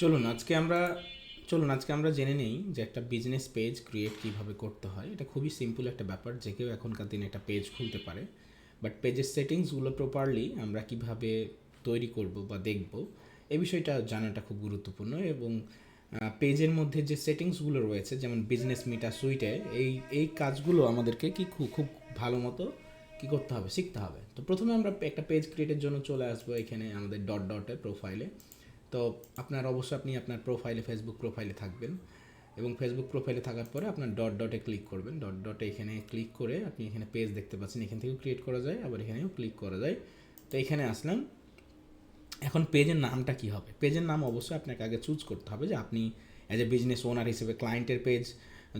চলুন, আজকে আমরা, চলুন, আজকে আমরা জেনে নেই যে একটা বিজনেস পেজ ক্রিয়েট কীভাবে করতে হয়। এটা খুবই সিম্পল একটা ব্যাপার, যে কেউ এখনকার দিনে একটা পেজ খুলতে পারে। বাট পেজের সেটিংসগুলো প্রপারলি আমরা কীভাবে তৈরি করব বা দেখব, এ বিষয়টা জানাটা খুব গুরুত্বপূর্ণ। এবং পেজের মধ্যে যে সেটিংসগুলো রয়েছে, যেমন বিজনেস মিটা সুইটে এই এই কাজগুলো আমাদেরকে কি খুব খুব ভালো মতো কী করতে হবে, শিখতে হবে। তো প্রথমে আমরা একটা পেজ ক্রিয়েটের জন্য চলে আসব এখানে আমাদের ডট ডটে প্রোফাইলে তো আপনার অবশ্যই আপনি আপনার প্রোফাইলে ফেসবুক প্রোফাইলে থাকবেন এবং ফেসবুক প্রোফাইলে থাকার পরে আপনার ডট ডটে ক্লিক করবেন। ডট ডটে এখানে ক্লিক করে আপনি এখানে পেজ দেখতে পাচ্ছেন। এখান থেকেও ক্রিয়েট করা যায়, আবার এখানেও ক্লিক করা যায়। তো এখানে আসলাম। এখন পেজের নামটা কি হবে? পেজের নাম অবশ্যই আপনাকে আগে চুজ করতে হবে যে আপনি অ্যাজ এ বিজনেস ওনার হিসেবে ক্লায়েন্টের পেজ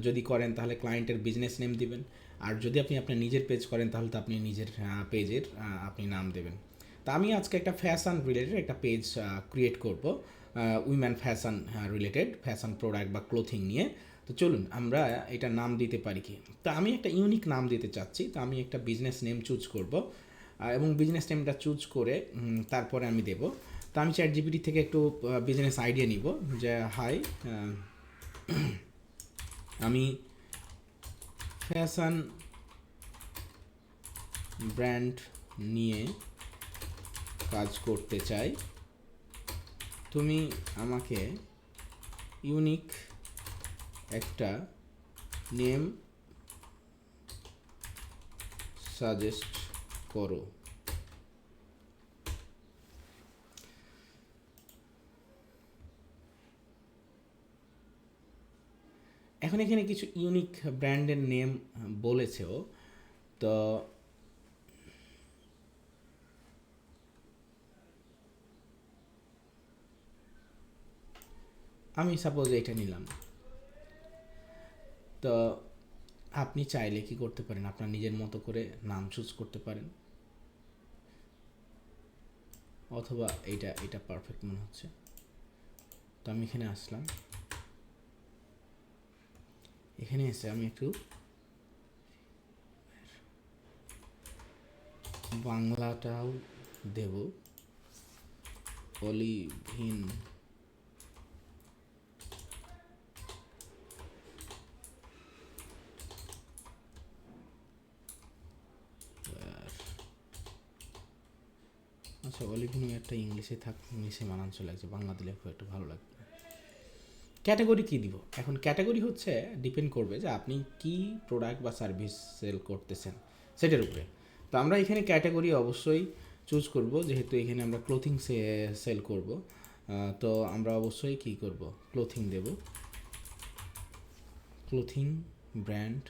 যদি করেন তাহলে ক্লায়েন্টের বিজনেস নেম দিবেন। আর যদি আপনি আপনার নিজের পেজ করেন তাহলে তো আপনি নিজের পেজের আপনি নাম দেবেন। তা আমি আজকে একটা ফ্যাশন রিলেটেড একটা পেজ ক্রিয়েট করব woman fashion related fashion product বা ক্লোথিং নিয়ে। তো চলুন, আমরা এটা নাম দিতে পারি কি? তা আমি একটা ইউনিক নাম দিতে চাচ্ছি, তো আমি একটা বিজনেস নেম চুজ করব এবং বিজনেস নেমটা চুজ করে তারপরে আমি দেব। তো আমি চ্যাট জিপিটি থেকে একটু বিজনেস আইডিয়া নিব যে হাই আমি ফ্যাশন ব্র্যান্ড নিয়ে কাজ করতে চাই, তুমি আমাকে ইউনিক একটা নেম সাজেস্ট করো। এখন এখানে কিছু ইউনিক ব্র্যান্ডের নেম বলেছেও তো আমি সাপোজ এটা নিলাম। তো আপনি চাইলে কি করতে পারেন? আপনার নিজের মতো করে নাম চুজ করতে পারেন। অথবা এইটা এটা পারফেক্ট মনে হচ্ছে। তো আমি এখানে আসলাম। এখানে এসে আমি একটু বাংলাটাও দেব। অলিভিন আচ্ছা একটা ইংলিশে থাক, ইংলিশে মানানসই লাগছে। বাংলা দিলে খুব একটু ভালো লাগবে। ক্যাটাগরি কী দিব? এখন ক্যাটাগরি হচ্ছে, ডিপেন্ড করবে যে আপনি কি প্রোডাক্ট বা সার্ভিস সেল করতেছেন, সেটার উপরে। তো আমরা এখানে ক্যাটাগরি অবশ্যই চুজ করব, যেহেতু এখানে আমরা ক্লোথিং সেল করব। তো আমরা অবশ্যই কী করব? ক্লোথিং দেব। ক্লোথিং ব্র্যান্ড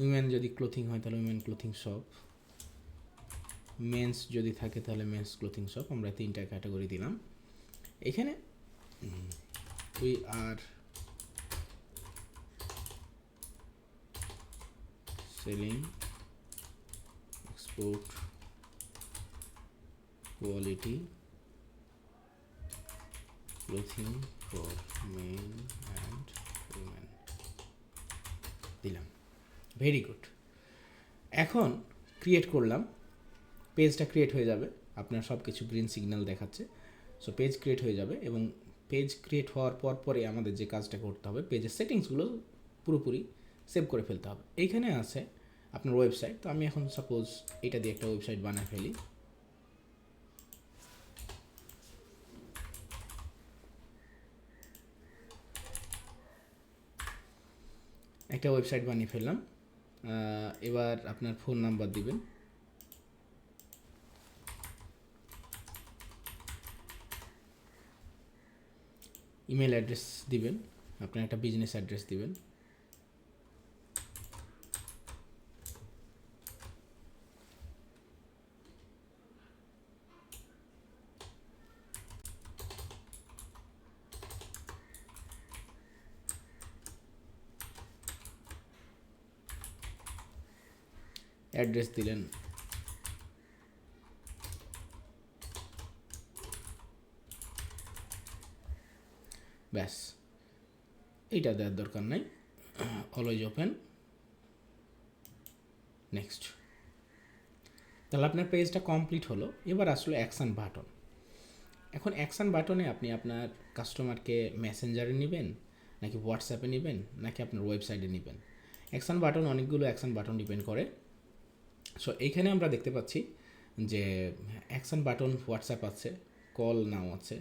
উইমেন যদি ক্লোথিং হয়, তাহলে উইমেন ক্লোথিং শপ মেন্স যদি থাকে, তাহলে মেন্স ক্লোথিং শপ আমরা তিনটা ক্যাটাগরি দিলাম। এখানে we are selling export quality clothing for men and women দিলাম। ভেরি গুড এখন ক্রিয়েট করলাম পেজটা ক্রিয়েট হয়ে যাবে, আপনার সব কিছু গ্রিন সিগন্যাল দেখাচ্ছে। সো পেজ ক্রিয়েট হয়ে যাবে এবং পেজ ক্রিয়েট হওয়ার পর পরে আমাদের যে কাজটা করতে হবে পেজের সেটিংসগুলো পুরোপুরি সেভ করে ফেলতে হবে। এইখানে আছে আপনার ওয়েবসাইট তো আমি এখন সাপোজ এটা দিয়ে একটা ওয়েবসাইট বানায় ফেলি। একটা ওয়েবসাইট বানিয়ে ফেললাম। এবার আপনার ফোন নাম্বার দিবেন। ইমেল অ্যাড্রেস দিবেন আপনার একটা বিজনেস অ্যাড্রেস দিবেন। অ্যাড্রেস দিলেন। ব্যাস, এইটা দেওয়ার দরকার নাই। অলওয়েজ ওপেন নেক্সট তাহলে আপনার পেজটা কমপ্লিট হলো, এবার আসলো অ্যাকশান বাটন এখন অ্যাকশান বাটনে আপনি আপনার কাস্টমারকে মেসেঞ্জারে নেবেন, নাকি হোয়াটসঅ্যাপে নেবেন, নাকি আপনার ওয়েবসাইটে নেবেন। অ্যাকশান বাটন অনেকগুলো অ্যাকশান বাটন ডিপেন্ড করে। সো এইখানে আমরা দেখতে পাচ্ছি যে অ্যাকশন বাটন হোয়াটসঅ্যাপ আছে কল নাও আছে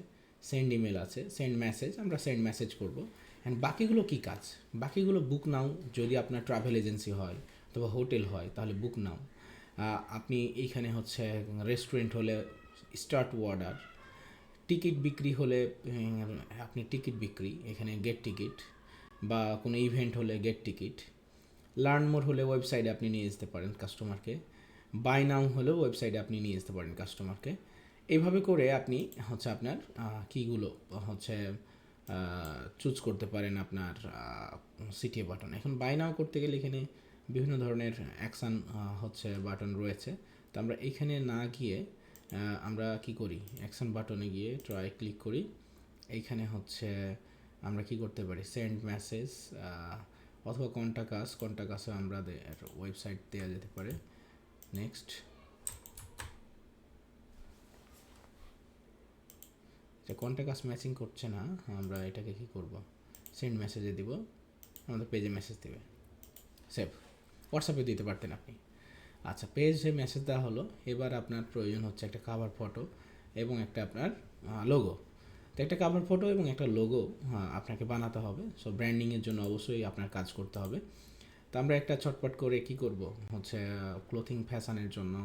সেন্ড ইমেল আছে সেন্ড মেসেজ আমরা সেন্ড মেসেজ করব। অ্যান্ড বাকিগুলো কী কাজ? বাকিগুলো বুক নাও যদি আপনার ট্রাভেল এজেন্সি হয় অথবা হোটেল হয়, তাহলে বুক নাও আপনি এইখানে হচ্ছে রেস্টুরেন্ট হলে স্টার্ট অর্ডার টিকিট বিক্রি হলে আপনি টিকিট বিক্রি, এখানে গেট টিকিট বা কোনো ইভেন্ট হলে গেট টিকিট লার্ন মোর হলে ওয়েবসাইটে আপনি নিয়ে যেতে পারেন কাস্টমারকে বাই নাও হলেও ওয়েবসাইটে আপনি নিয়ে যেতে পারেন কাস্টমারকে এইভাবে করে আপনি হচ্ছে আপনার কীগুলো হচ্ছে চুজ করতে পারেন আপনার সিটি বাটন এখন বাই নাও করতে গেলে এখানে বিভিন্ন ধরনের অ্যাকশান হচ্ছে বাটন রয়েছে। তো আমরা এখানে না গিয়ে আমরা কি করি? অ্যাকশন বাটনে গিয়ে ট্রাই ক্লিক করি। এইখানে হচ্ছে আমরা কি করতে পারি? সেন্ড মেসেজ অথবা কন্টাকাস কন্টাকাসে আমরা ওয়েবসাইট দেওয়া যেতে পারে। নেক্সট যে কন্টাকাস ম্যাচিং করছে না, আমরা এটাকে কি করব? সেন্ড মেসেজে দিব, আমাদের পেজে মেসেজ দেবে। সেভ হোয়াটসঅ্যাপে দিতে পারতেন আপনি। আচ্ছা পেজে মেসেজ দেওয়া হলো, এবার আপনার প্রয়োজন হচ্ছে একটা কাভার ফটো এবং একটা আপনার লোগো একটা কাভার ফটো এবং একটা লোগো আপনাকে বানাতে হবে। সো ব্র্যান্ডিংয়ের জন্য অবশ্যই আপনার কাজ করতে হবে। তো আমরা একটা ছটপট করে কি করব? হচ্ছে ক্লোথিং ফ্যাশনের জন্য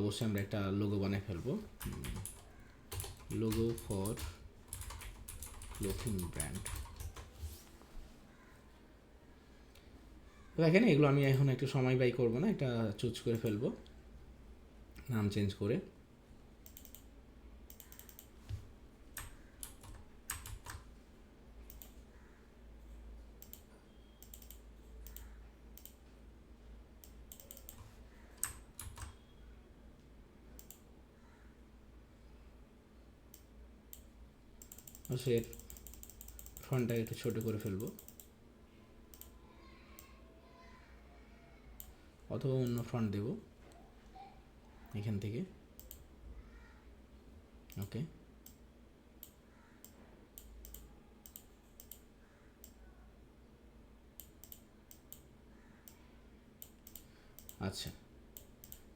অবশ্যই আমরা একটা লোগো বানিয়ে ফেলব। লোগো ফর ক্লোথিং ব্র্যান্ড দেখেন, এগুলো আমি এখন একটু সময় ব্যয় করব না, এটা চুজ করে ফেলব। নাম চেঞ্জ করে। সে ফ্রন্টটা একটু ছোট করে ফেলব। অথবা অন্য ফ্রন্ট দেব। এখান থেকে। ওকে। আচ্ছা।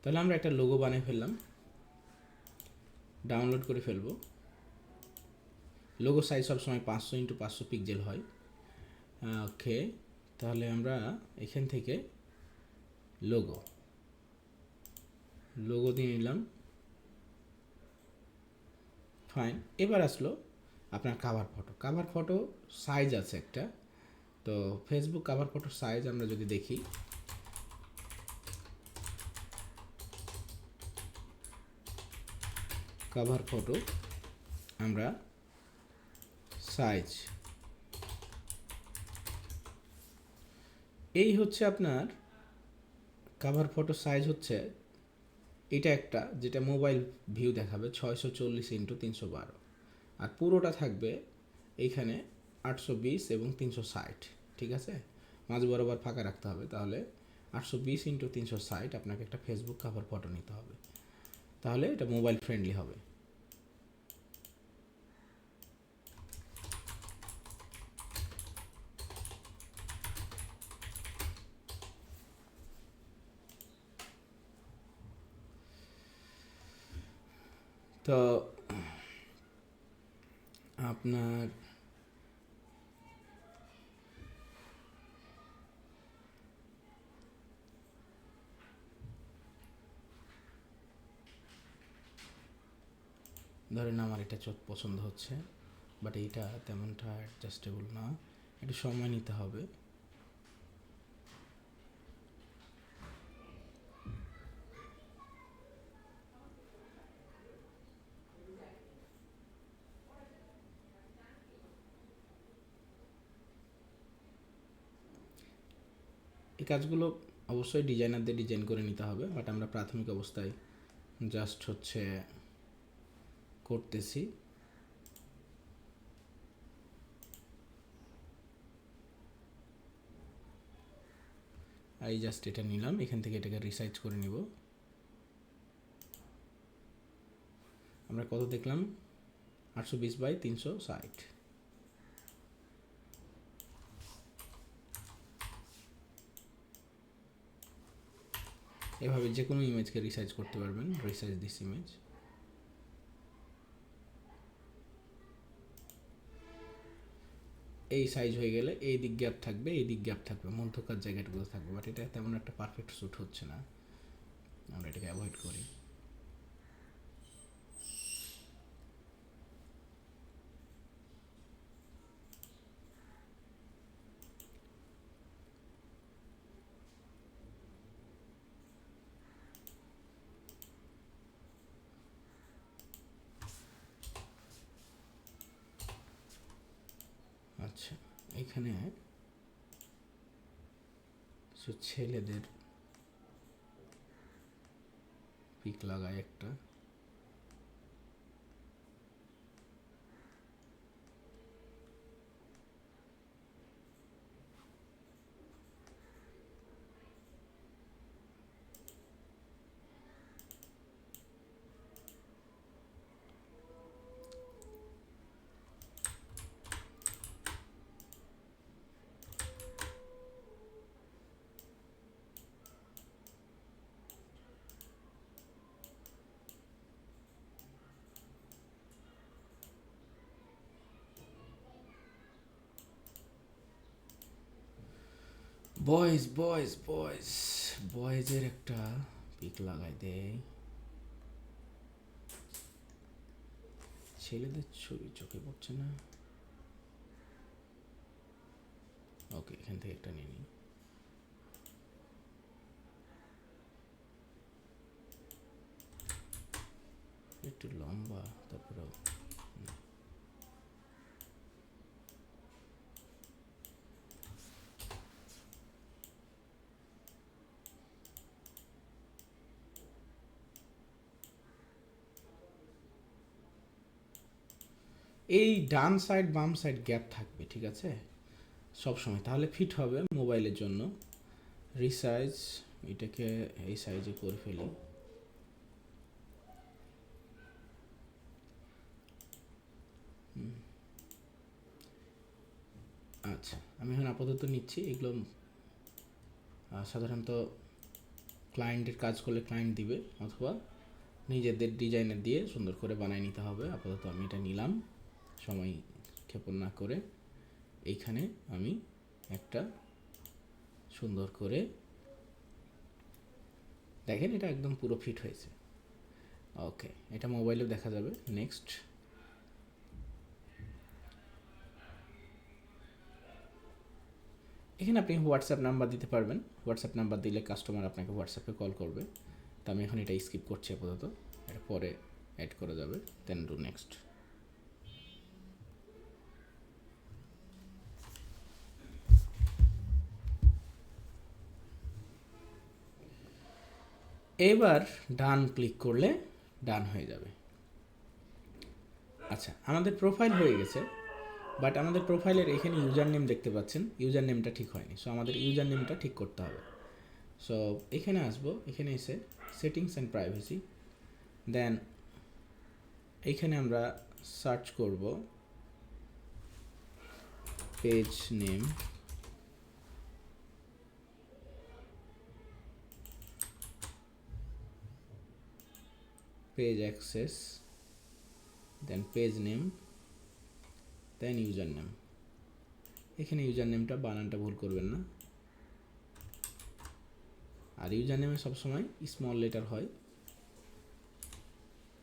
তাহলে আমরা একটা লোগো বানিয়ে ফেললাম। ডাউনলোড করে ফেলব। লোগো সাইজ সবসময় পাঁচশো ইন্টু পাঁচশো পিক্সেল হয়। ওকে তাহলে আমরা এখান থেকে লোগো লোগো দিয়ে নিলাম। ফাইন এবার আসলো আপনার cover photo cover photo size আছে একটা। তো ফেসবুক কাভার ফটোর সাইজ আমরা যদি দেখি কাভার ফটো আমরা সাইজ এই হচ্ছে আপনার কাভার ফটো সাইজ হচ্ছে এটা একটা, যেটা মোবাইল ভিউ দেখাবে ছয়শো চল্লিশ ইন্টু তিনশো বারো। আর পুরোটা থাকবে এইখানে আটশো বিশ এবং তিনশো ষাট, ঠিক আছে? মাঝ বরাবর ফাঁকা রাখতে হবে, তাহলে আটশো বিশ ইন্টু তিনশো ষাট আপনাকে একটা ফেসবুক কাভার ফটো নিতে হবে। তাহলে এটা মোবাইল ফ্রেন্ডলি হবে। তো আপনার ধরেন আমার এটা চোখ পছন্দ হচ্ছে বাট এইটা তেমনটা অ্যাডজাস্টেবল না। একটু সময় নিতে হবে। এই কাজগুলো অবশ্যই ডিজাইনারদের ডিজাইন করে নিতে হবে বাট আমরা প্রাথমিক অবস্থায় জাস্ট হচ্ছে করতেছি। এই জাস্ট এটা নিলাম, এখান থেকে এটাকে রিসাইজ করে নিব। আমরা কত দেখলাম? আটশো বিশ বাই তিনশো ষাট। এভাবে যে কোনো ইমেজকে রিসাইজ করতে পারবেন রিসাইজ দিস ইমেজ এই সাইজ হয়ে গেলে এই দিক গ্যাপ থাকবে, এই দিক গ্যাপ থাকবে, মধ্যকার জায়গাটুকু থাকবে বাট এটা তেমন একটা পারফেক্ট শ্যুট হচ্ছে না। আমরা এটাকে অ্যাভয়েড করি। আচ্ছা এখানে ছেলেদের পিক লাগায় একটা। বয়েজ বয়েজ বয়েজ বয়েজের একটা পিক লাগাই দেয় ছেলেদের ছবি চোখে পড়ছে না। ওকে এখান থেকে একটা নিয়ে নিই। একটু লম্বা, তারপরেও এই ডান সাইড বাম সাইড গ্যাপ থাকবে, ঠিক আছে? সব সময়। তাহলে ফিট হবে মোবাইলের জন্য। রিসাইজ এটাকে এই সাইজে করে ফেলি। আচ্ছা আমি এখন আপাতত নিচ্ছি। এগুলো সাধারণত ক্লায়েন্টের কাজ করলে ক্লায়েন্ট দিবে, অথবা নিজেদের ডিজাইনের দিয়ে সুন্দর করে বানিয়ে নিতে হবে। আপাতত আমি এটা নিলাম। সময় ক্ষেপণ না করে এইখানে আমি একটা সুন্দর করে দেখেন এটা একদম পুরো ফিট হয়েছে। ওকে, এটা মোবাইলেও দেখা যাবে। নেক্সট। এখানে আপনি হোয়াটসঅ্যাপ নাম্বার দিতে পারবেন। হোয়াটসঅ্যাপ নাম্বার দিলে কাস্টমার আপনাকে হোয়াটসঅ্যাপে কল করবে। তো আমি এখন এটা স্কিপ করছি আপাতত। এটা পরে অ্যাড করা যাবে। দেন ডু নেক্সট এবার ডান ক্লিক করলে ডান হয়ে যাবে। আচ্ছা আমাদের প্রোফাইল হয়ে গেছে, বাট আমাদের প্রোফাইলের এখানে ইউজার নেম দেখতে পাচ্ছেন ইউজার নেমটা ঠিক হয়নি সো আমাদের ইউজার নেমটা ঠিক করতে হবে। সো এখানে আসব, এখানে এসে সেটিংস অ্যান্ড প্রাইভেসি দেন এইখানে আমরা সার্চ করব page name page access, then page name, then user name এখানে ইউজার নেমটা বানানটা ভুল করবেন না। আর ইউজার নেমে সবসময় স্মল লেটার হয়।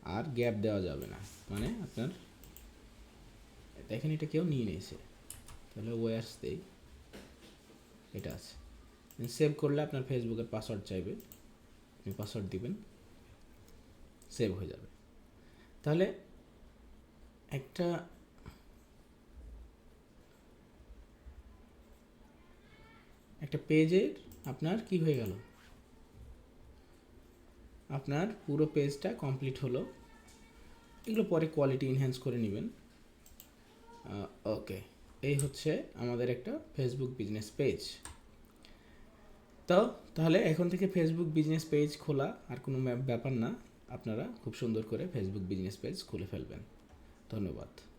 আর গ্যাপ দেওয়া যাবে না। মানে আপনার, দেখেন এটা কেউ নিয়ে নিয়েছে। তাহলে ওয়ার্স দেই। এটা আছে। সেভ করলে আপনার ফেসবুকের পাসওয়ার্ড চাইবে। আপনি পাসওয়ার্ড দিবেন। সেভ হয়ে যাবে। তাহলে একটা একটা পেজের আপনার কি হয়ে গেল? আপনার পুরো পেজটা কমপ্লিট হলো। এগুলো পরে কোয়ালিটি এনহ্যান্স করে নেবেন। ওকে এই হচ্ছে আমাদের একটা ফেসবুক বিজনেস পেজ তো তাহলে এখন থেকে ফেসবুক বিজনেস পেজ খোলা আর কোনো ব্যাপার না। আপনারা খুব সুন্দর করে ফেসবুক বিজনেস পেজ খুলে ফেলবেন। ধন্যবাদ।